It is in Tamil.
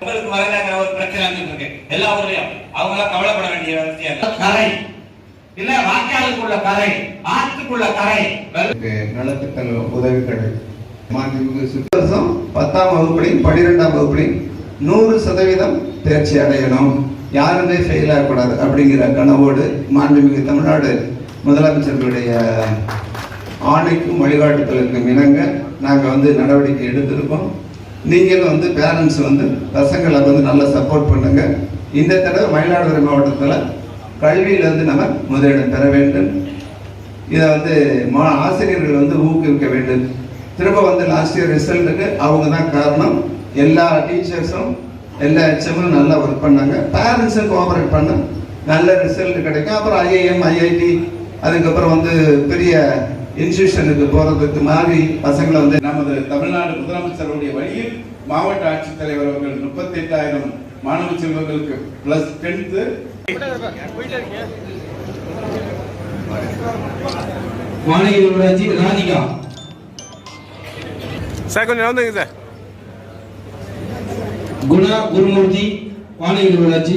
உங்களுக்கு வரலங்கிற ஒரு பிரச்சனை வந்துட்டு இருக்கு. எல்லா ஊர்லயும் அவங்க எல்லாம் கவலைப்பட வேண்டிய அவசியம் இல்லை. கரை. இல்ல வாய்க்காலுக்குள்ள கரை. ஆற்றுக்குள்ள கரை. எனக்கு நலத்திட்ட உதவிகள். வருஷம் பத்தாம் வகுப்புலையும் பனிரெண்டாம் வகுப்புலையும் நூறு சதவீதம் தேர்ச்சி அடையணும். யாருமே ஃபெயில் ஆகக்கூடாது அப்படிங்கிற கனவோடு மாண்புமிகு தமிழ்நாடு முதலமைச்சர்களுடைய ஆணைக்கும் வழிகாட்டுதலுக்கும் இணங்க நாங்கள் வந்து நடவடிக்கை எடுத்திருக்கோம். நீங்களும் வந்து பேரண்ட்ஸ் வந்து பசங்களை வந்து நல்லா சப்போர்ட் பண்ணுங்க. இந்த தடவை மயிலாடுதுறை மாவட்டத்தில் கல்வியில் வந்து நம்ம முதலிடம் பெற வேண்டும். இதை வந்து மா ஆசிரியர்கள் வந்து ஊக்குவிக்க வேண்டும். திரும்ப வந்து லாஸ்ட் இயர் ரிசல்ட்டுக்கு அவங்க தான் காரணம். எல்லா டீச்சர்ஸும் எல்லா ஹெச்எம்மும் நல்லா ஒர்க் பண்ணாங்க. பேரண்ட்ஸும் கோஆபரேட் பண்ண. நல்ல ரிசல்ட் கிடைக்கும். அப்புறம் ஐஐஎம் ஐஐடி அதுக்கப்புறம் வந்து பெரிய இன்ஸ்டியூஷனுக்கு போகிறதுக்கு மாதிரி பசங்களை வந்து நமது தமிழ்நாடு முதலமைச்சருடைய வழியில் மாவட்ட ஆட்சித்தலைவர் அவர்கள் முப்பத்தி எட்டாயிரம் மாணவ செல்வங்களுக்கு பிளஸ் டென்த்து வானகி ஊராட்சி ராதிகா சார் கொஞ்சம் வந்துங்க சார். குணா குருமூர்த்தி வானகி ஊராட்சி